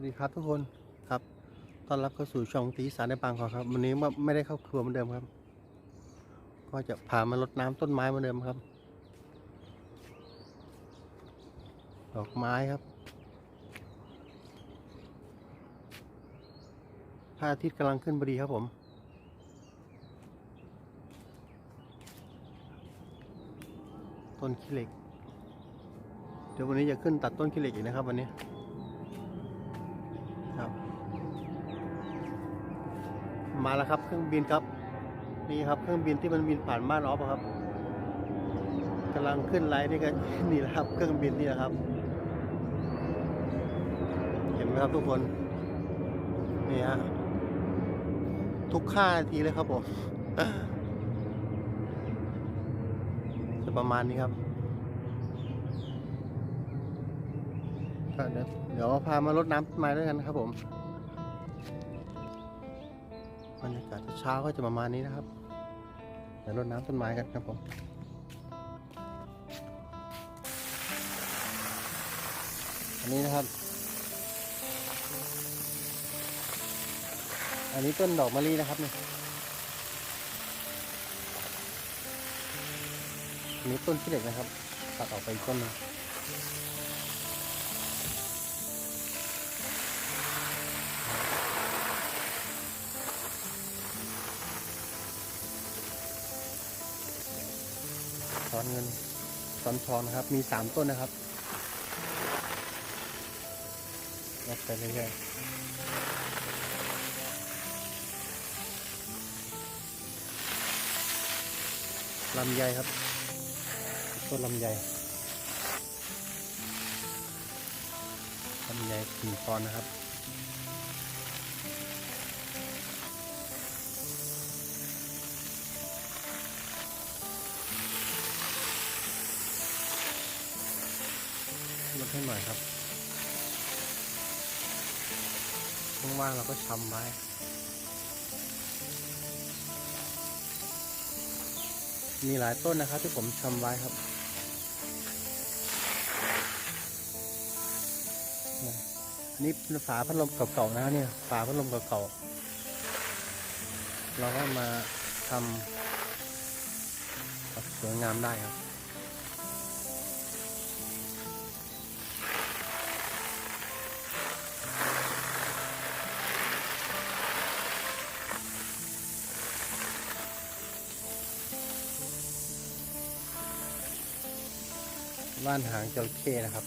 วัสดีครับทุกคนครับต้อนรับเข้าสู่ช่องตีสารในปางขอครับ วันนี้ไม่ได้เข้าครัวเหมือนเดิมครับ ก็จะพามารดน้ำต้นไม้เหมือนเดิมครับ ดอกไม้ครับพระอาทิตย์กำลังขึ้นพอดีครับผมต้นขี้เหล็ก เดี๋ยววันนี้จะขึ้นตัดต้นขี้เหล็กอีกนะครับวันนี้ มาแล้วครับ เครื่องบินครับ นี่ครับเครื่องบินที่มันบินผ่านบ้านออฟอะครับกำลังขึ้นไลน์นี่กันนี่แหละครับ เครื่องบินนี่แหละครับ เห็นไหมครับทุกคน นี่ฮะทุกค่านาทีเลยครับผมจะประมาณนี้ครับเดี๋ยวพามารดน้ำต้นไม้ด้วยกันครับผม บรรยากาศเช้าก็จะประมาณนี้นะครับเดี๋ยวรดน้ำต้นไม้กันครับผมอันนี้นะครับ อันนี้ต้นดอกมะลินะครับเนี่ยอันนี้ต้นขี้เหล็กนะครับ ตัดออกไปกต้นนึง อนเงินซ้อนทองนะครับ มีสามต้นนะครับนับไปเรื่อยๆลำไยครับ ต้นลำไยลำไยกิ่งตอนนะครับ ให้หน่อยครับว่างๆเราก็ชำไว้มีหลายต้นนะครับที่ผมชำไว้ครับ นี่ฝาพัดลมเก่าๆนะเนี่ย ฝาพัดลมเก่าๆเราก็มาทำสวยงามได้ครับ บ้านหางจระเข้นะครับ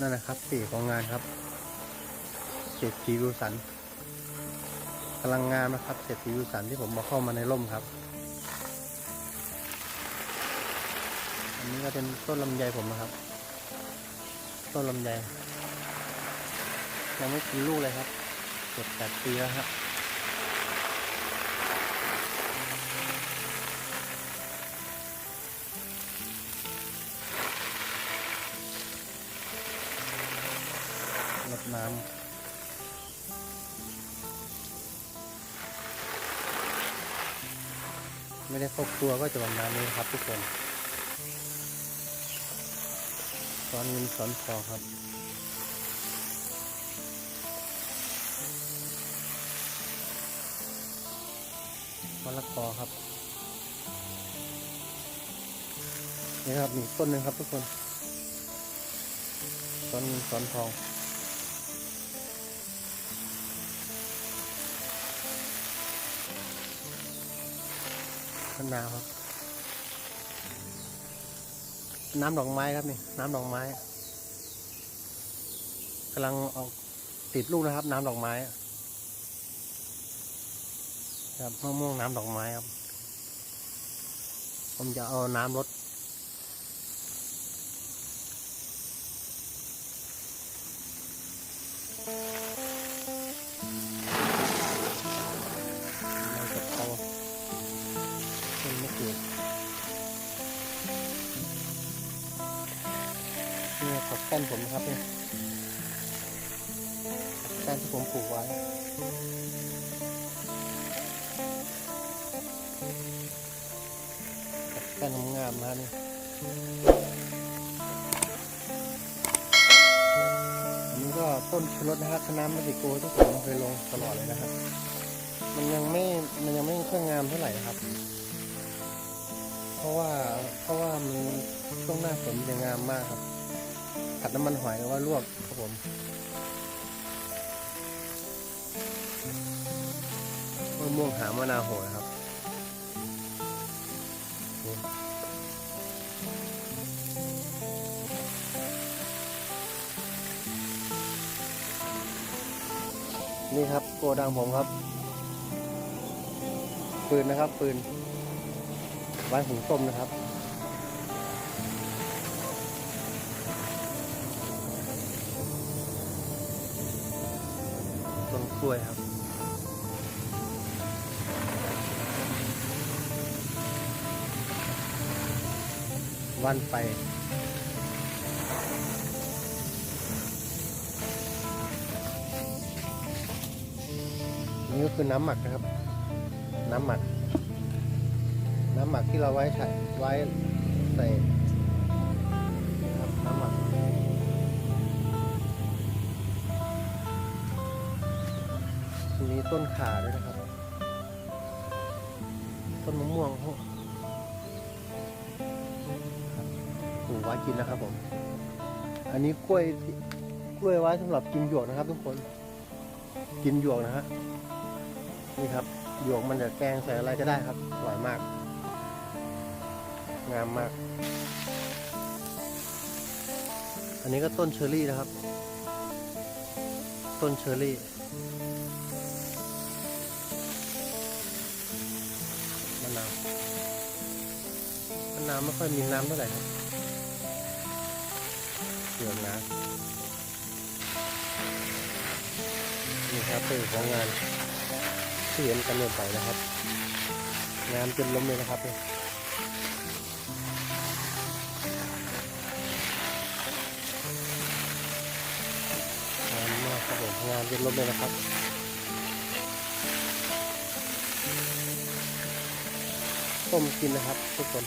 นั่นนะครับสีของงานครับเศษฐีวิวสันกำลังงามนะครับเศษฐีวิวสันที่ผมมาเข้ามาในร่มครับ อันนี้ก็เป็นต้นลำไยผมนะครับ ต้นลำไยยังไม่กินลูกเลยครับเจ็ดแปดปีแล้วครับ ดน้ำไม่ได้ครบครัวก็จะประมาณนี้ครับทุกคนสอนเงินสอนทองครับมะละกอครับ นี่ครับมีต้นหนึ่งครับทุกคนสอนเงินสอนทอง มะนาวครับ น้ำดอกไม้ครับนี่ น้ำดอกไม้กำลังออกติดลูกนะครับ น้ำดอกไม้ครับมะม่วงน้ำดอกไม้ครับ ผมจะเอาน้ำรดเร นี่ผักแป้นผมนะครับเนี่ยผักแป้นที่ผมปลูกไว้ผักแป้นงามนะนี่อันต้นชูรสนะครับคณะมัติโกที่ผมเคยลงตลอดเลยนะครับ มันยังไม่ มันยังไม่ค่อยงามเท่าไหร่นะครับ เพราะว่า เพราะว่ามันช่วงหน้าฝนมันจะงามมากครับ ผัดน้ำมันหอยหรือว่าลวกครับผมมะม่วงหามะนาวโหนะครับนี่นี่ครับโกดังผมครับ ปืนนะครับ ปืนไว้หุงต้มนะครับ กล้วยครับ วันไปนี่ก็คือน้ำหมักนะครับ น้ำหมัก น้ำหมักที่เราไว้ใช้ไว้ใส่นะครับน้ำหมัก ต้นขาด้วยนะครับ ต้นมะม่วงครับปลูกไว้กินนะครับผม อันนี้กล้วยกล้วยไว้สำหรับกินหยวกนะครับ ทุกคน กินหยวกนะฮะ นี่ครับหยวกมันจะแกงใส่อะไรก็ได้ครับอร่อยมาก งามมาก อันนี้ก็ต้นเชอร์รี่นะครับ ต้นเชอร์ นาวไม่ค่อยมีน้ำเท่าไหร่ครับเปลือกน้ำนี่ครับเป็นของงานที่เห็นกันเดินไปนะครับ งานจนล้มเลยนะครับเนี่ยงามมากครับผมงามเย็นลมเลยนะครับ ต้มกินนะครับ ทุกคน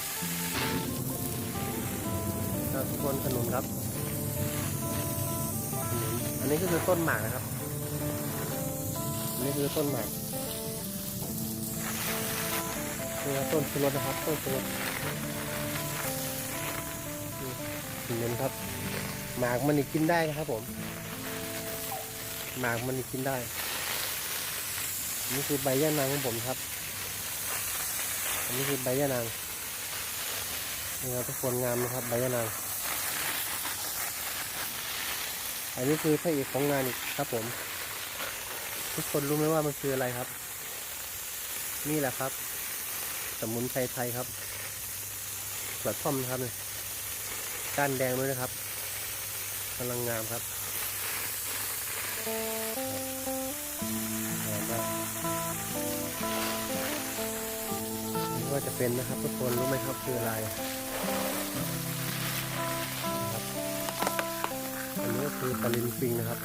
ทุกคนขนุนครับขนุนอันนี้ก็คือต้นหมากนะครับอันนี้คือต้นหมากนี่ต้นชูรสนะครับต้นชูรสขนุนครับ หมากมันนี่กินได้นะครับผม หมากมันกินได้ นี่คือใบย่านางของผมครับ นนี้คือใบย่านางนี่ครับทุกคนงามนะครับใบย่านาง อันนี้คือพระเอกของงานอีกครับผม ทุกคนรู้ไหมว่ามันคืออะไรครับ นี่แหละครับ สมุนไพรไทยครับกระท่อมนะครับเนี่ยก้านแดงด้วยนะครับกำลังงามครับ นี่ก็จะเป็นนะครับทุกคนรู้ไหมครับคืออะไรอันนี้ก็คือปลินปิงนะครับ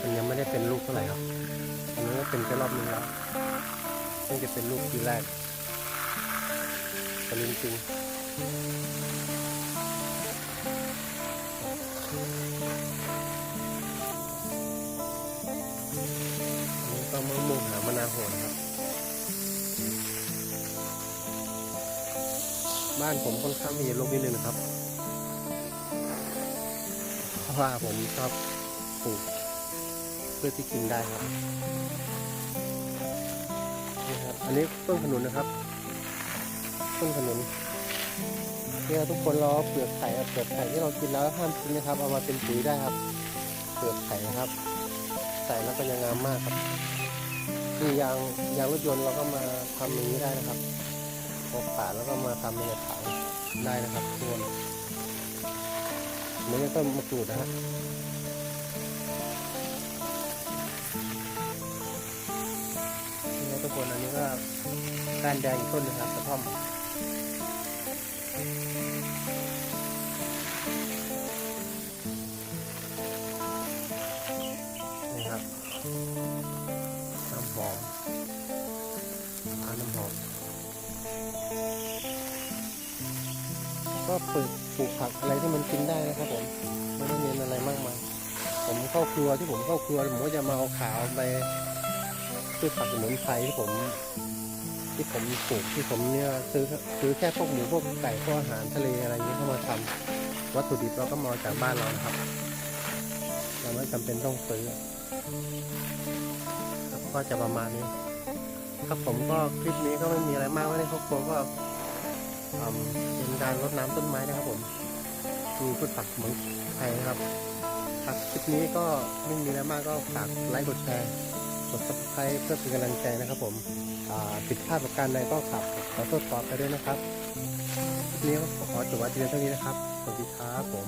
มันยังไม่ได้เป็นลูกเท่าไหร่ครับอันนี้ก็เป็นแค่รอบนึงแล้วเพิ่งจะเป็นลูกทีแรกปลินปิงอันนี้ก็มะม่วงหามะนาวโหนครับ บ้านผมค่อนข้างมีโรคนิดนึงนะครับเพราะว่าผมชอบปลูกเพื่อที่กินได้ครับนี่ครับ อันนี้ต้นขนุนนะครับ ต้นขนุนเนี่ยทุกคนรอเปลือกไข่เปลือกไข่ที่เรากินแล้วห้ามกินนะครับ เอามาเป็นปุ๋ยได้ครับ เปลือกไข่นะครับ ใส่แล้วก็ยังงามมากครับนี่ยางยางรถยนต์เราก็มาทำอย่างนี้ได้นะครับ พอป่าแล้วก็มาทำเป็นกระถางได้นะครับทุกคนนี่ก็ต้นมะกรูดนะฮะนี่ทุกคนอันนี้ก็ก้านแดงอีกต้นนะครับกระท่อม ปลูกปลูกผักอะไรที่มันกินได้นะครับผมไม่ได้เน้นอะไรมากมายเข้าครัวที่ผมเข้าครัวผมก็จะมาเอาขาวไปพืชผักสมุนไพรที่ผม ที่ผมปลูกที่ผมเนี่ยซื้อซื้อแค่พวกหมูพวกไก่พวกอาหารทะเลอะไรอย่างเงี้ยเข้ามาทำวัตถุดิบเราก็มาจากบ้านเรานะครับเราไม่จำเป็นต้องซื้อก็จะประมาณนี้ครับผมก็คลิปนี้ก็ไม่มีอะไรมากไม่ได้ครอบครัวก็ เป็นการรดน้ำต้นไม้นะครับ ผมดูพืชผักเมืองไทยนะครับครับคลิปนี้ก็ไม่มีแล้วมากก็ฝากไลค์กดแชร์กดซับสไครต์เพื่อเป็นกำลังใจนะครับ ผมผิดพลาดประการใดก็ขับขอโทษขอไปด้วยนะครับคลิปนี้ขอจบไว้เพียงเท่านี้นะครับสวัสดีครับผม